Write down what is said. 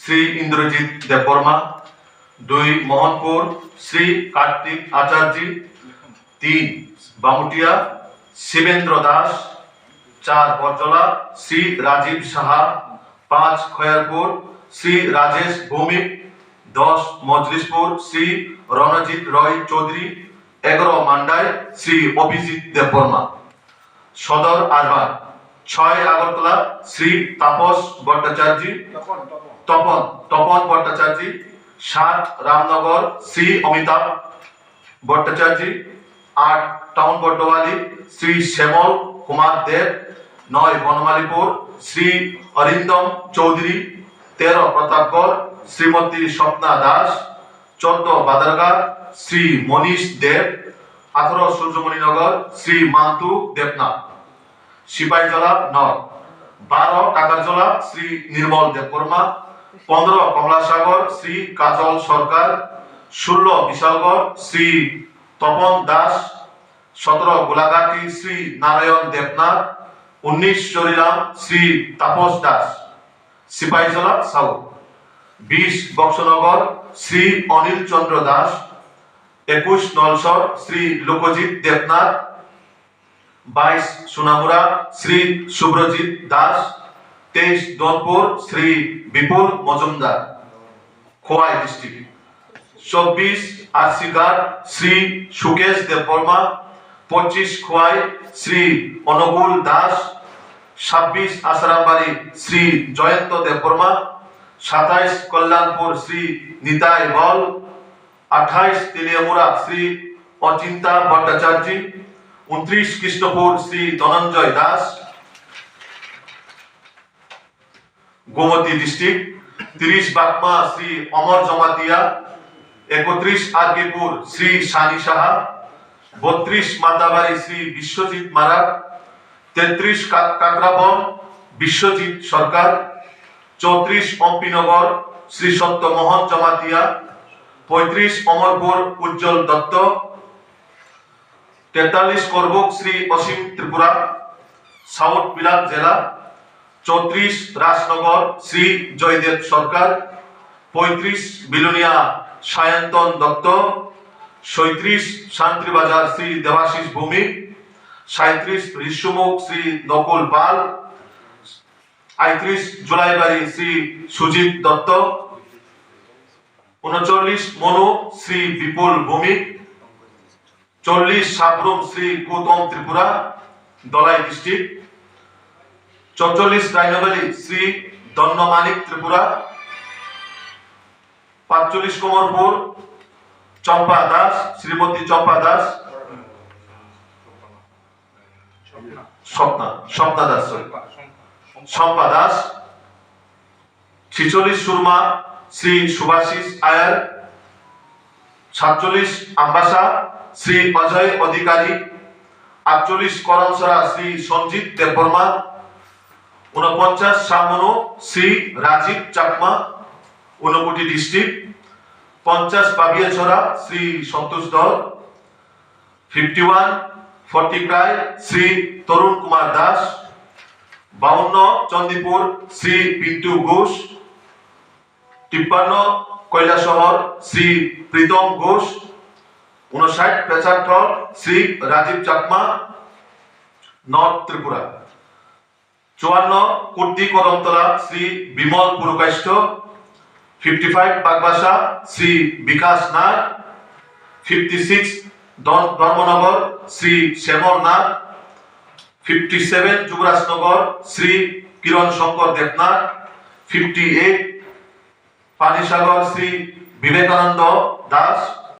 শ্রী ইন্দ্রজিৎ দেববর্মা, দুই মোহনপুর, শ্রী কার্তিক আচার্যী, তিন বামুটিয়া, শিবেন্দ্র দাস, চার বরজলা শ্রী রাজীব সাহা, পাঁচ খয়ারপুর শ্রী রাজেশ ভৌমিক, দশ মজলিশপুর, শ্রী রণজিৎ রয় চৌধুরী, এগারো মান্ডায় শ্রী অভিজিৎ দেববর্মা। সদর আরবান ছয় আগরতলা, শ্রী তাপস ভট্টাচার্য, তপন তপন ভট্টাচার্য, সাত রামনগর, শ্রী অমিতাভ ভট্টাচার্য, আট টাউন বড্ডওয়ালি শ্রী শ্যামল কুমার দেব, নয় বনমালীপুর, শ্রী অরিন্দম চৌধুরী, তেরো প্রতাপগড়, শ্রীমতী স্বপ্না দাস, চোদ্দ বাদারঘাট শ্রী মনীষ দেব, আঠারো সূর্যমণিনগর, শ্রী মান্তু দেবনাথ। সিপাহীজলা নয় বারো টাকারজলা শ্রী নির্মল দেববর্মা, পনেরো কমলাসাগর, শ্রী কাজল সরকার, ষোলো বিশালগড়, শ্রী তপন দাস, সতেরো গোলাঘাটি, শ্রী নারায়ণ দেবনাথ, উনিশ চরিলাম, শ্রী তাপস দাস। সিপাহীজলা সাউথ। বিশ বক্সনগর, শ্রী অনিল চন্দ্র দাস। একুশ নলসর, শ্রী লোকজিৎ দেবনাথ। বাইশ সোনামুড়া, শ্রী শুভ্রজিৎ দাস, তেইশ দনপুর শ্রী বিপুল মজুমদার, খোয়াই ডিস্ট্রিক্ট চব্বিশ আরসিঘাট শ্রী সুকেশ দেববর্মা, পঁচিশ খোয়াই, শ্রী অনুকূল দাস, ছাব্বিশ আসারামবাড়ি শ্রী জয়ন্ত দেববর্মা, সাতাইশ কল্যাণপুর, শ্রী নিতাই বল, আঠাইশ তেলিয়ামুড়া, শ্রী অচিন্তা ভট্টাচার্য উনত্রিশ কৃষ্ণপুর শ্রী ধনঞ্জয় দাস, গোমতী ডিস্ট্রিক্ট তিরিশ বাগমা শ্রী অমর জমাতিয়া, একত্রিশ আরকিপুর শ্রী শানি সাহা, বত্রিশ মাতাবাড়ি শ্রী বিশ্বজিৎ মারাক, তেত্রিশ কাকরাবন বিশ্বজিৎ সরকার, চৌত্রিশ অম্পিনগর শ্রী সত্যমোহন জমাতিয়া, পঁয়ত্রিশ অমরপুর উজ্জ্বল দত্ত তেতাল্লিশ করবুক শ্রী অসীম ত্রিপুরা, সাউথ বিলাত জেলা, চৌত্রিশ রাজনগর শ্রী জয়দেব সরকার, পঁয়ত্রিশ বিলুনিয়া সায়ন্তন দত্ত, সৈত্রিশ শান্তিবাজার শ্রী দেবাশিস ভূমি সাঁত্রিশ ঋষ্যমুখ শ্রী নকুল পাল আইত্রিশ জুলাইবাড়ি শ্রী সুজিত দত্ত, উনচল্লিশ মনু শ্রী বিপুল ভৌমিক চল্লিশ সাবরুম শ্রী গৌতম ত্রিপুরা, দলাই ডিস্ট্রিক্ট। চৌচল্লিশ রাইনবালি শ্রী দন্নমানিক ত্রিপুরা। পাঁচচল্লিশ কোমরপুর, চম্পা দাস, শ্রীমতী চম্পা দাস। স্বপ্না দাস। শম্পা দাস। ছিচল্লিশ সুরমা শ্রী সুভাষিস আয়ার সাতচল্লিশ আম্বাসা। শ্রী অজয় অধিকারী। আটচল্লিশ করমসরা শ্রী সঞ্জিত দেববর্মা। উনপঞ্চাশ সামনু শ্রী রাজীব চাকমা। ঊনকোটি ডিস্ট্রিক্ট। পঞ্চাশ পাবিয়াছড়া শ্রী সন্তোষ দল। Fifty one Fatikroy Shri Tarun Kumar Das. বাউন্ন চন্দিপুর শ্রী পিন্টু ঘোষ। তিপ্পান্ন কৈলাসহর শ্রী প্রীতম ঘোষ। উনষাট পেচারঠল শ্রী রাজীব চাকমা, নর্থ ত্রিপুরা। চুয়ান্ন Kurti Karamtala, Shri Bimal Purkayastha fifty five Bagbasa, Shri Bikash Nath fifty six Dharmanagar, Shri Shyamal Nath fifty seven Jubarajnagar Shri Kiran Shankar Debnath fifty eight Panisagar, Shri Vivekananda Das.